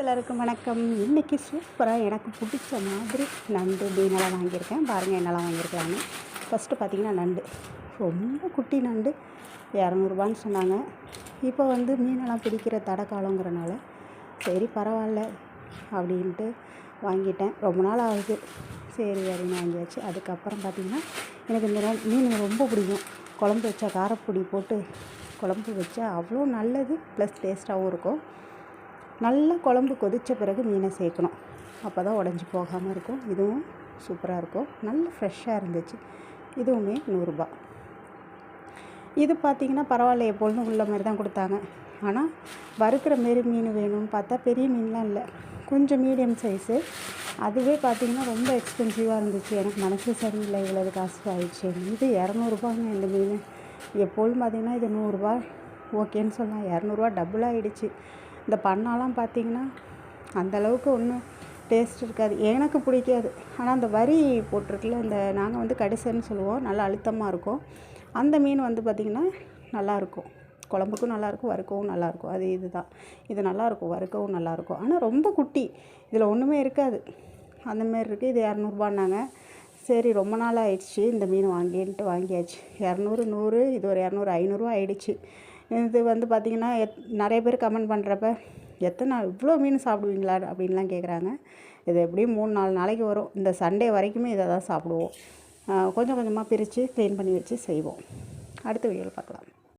எல்லாருக்கும் வணக்கம். இன்றைக்கி சூப்பராக எனக்கு பிடிச்ச மாதிரி நண்டு மீனெல்லாம் வாங்கியிருக்கேன். பாருங்கள் என்னெல்லாம் வாங்கியிருக்கலான்னு ஃபஸ்ட்டு பார்த்தீங்கன்னா நண்டு. ரொம்ப குட்டி நண்டு. இரநூறுபான்னு சொன்னாங்க. இப்போ வந்து மீனெல்லாம் பிடிக்கிற தடை காலங்கிறனால சரி பரவாயில்ல அப்படின்ட்டு வாங்கிட்டேன். ரொம்ப நாள் ஆகுது. சரி அப்படின்னு வாங்கியாச்சு. அதுக்கப்புறம் பார்த்திங்கன்னா எனக்கு இந்த மீன் ரொம்ப பிடிக்கும். குழம்பு வச்சா காரப்பொடி போட்டு குழம்பு வச்சா அவ்வளோ நல்லது ப்ளஸ் டேஸ்ட்டாகவும் இருக்கும். நல்லா குழம்பு கொதித்த பிறகு மீனை சேர்க்கணும். அப்போ தான் உடஞ்சி போகாமல் இருக்கும். இதுவும் சூப்பராக இருக்கும். நல்ல ஃப்ரெஷ்ஷாக இருந்துச்சு. இதுவுமே நூறுரூபா இது பார்த்தீங்கன்னா பரவாயில்ல எப்பொழுதும் உள்ள மாதிரி தான் கொடுத்தாங்க. ஆனால் வறுக்கிற மாரி மீன் வேணும்னு பார்த்தா பெரிய மீன்லாம் இல்லை. கொஞ்சம் மீடியம் சைஸு அதுவே பார்த்திங்கன்னா ரொம்ப எக்ஸ்பென்சிவாக இருந்துச்சு. எனக்கு மனசு சரியில்லை. இவ்வளவு காசு ஆயிடுச்சு இது இரநூறுபாங்க இந்த மீன். எப்பொழுதும் பார்த்தீங்கன்னா இது நூறுரூவா ஓகேன்னு சொல்லலாம் இரநூறுவா டபுள் ஆகிடுச்சு இந்த பண்ணாலாம் பார்த்தீங்கன்னா அந்த அளவுக்கு ஒன்றும் டேஸ்ட் இருக்காது. எனக்கு பிடிக்காது. ஆனால் அந்த வரி போட்டிருக்குல்ல இந்த நாங்கள் வந்து கடிசன்னு சொல்லுவோம். நல்லா அழுத்தமாக இருக்கும். அந்த மீன் வந்து பார்த்திங்கன்னா நல்லாயிருக்கும் குழம்புக்கும் நல்லாயிருக்கும் வறுக்கவும் நல்லாயிருக்கும் அது இதுதான். இது நல்லாயிருக்கும் வறுக்கவும் நல்லாயிருக்கும் ஆனால் ரொம்ப குட்டி. இதில் ஒன்றுமே இருக்காது. அந்தமாரி இருக்குது இது இரநூறுபான்னாங்க. சரி ரொம்ப நாள் ஆயிடுச்சு. இந்த மீன் வாங்கின்ட்டு வாங்கியாச்சு. இரநூறு நூறு இது ஒரு இரநூறு ஐநூறுரூவா ஆயிடுச்சு. இது வந்து பார்த்திங்கன்னா எத் நிறைய பேர் கமெண்ட் பண்ணுறப்ப எத்தனை இவ்வளோ மீன் சாப்பிடுவீங்களா? அப்படின்லாம் கேட்குறாங்க இது எப்படியும் மூணு நாலு நாளைக்கு வரும். இந்த சண்டே வரைக்குமே இதை தான் சாப்பிடுவோம். கொஞ்சம் கொஞ்சமாக பிரித்து க்ளீன் பண்ணி வச்சு செய்வோம். அடுத்த வீடியோவில் பார்க்கலாம்.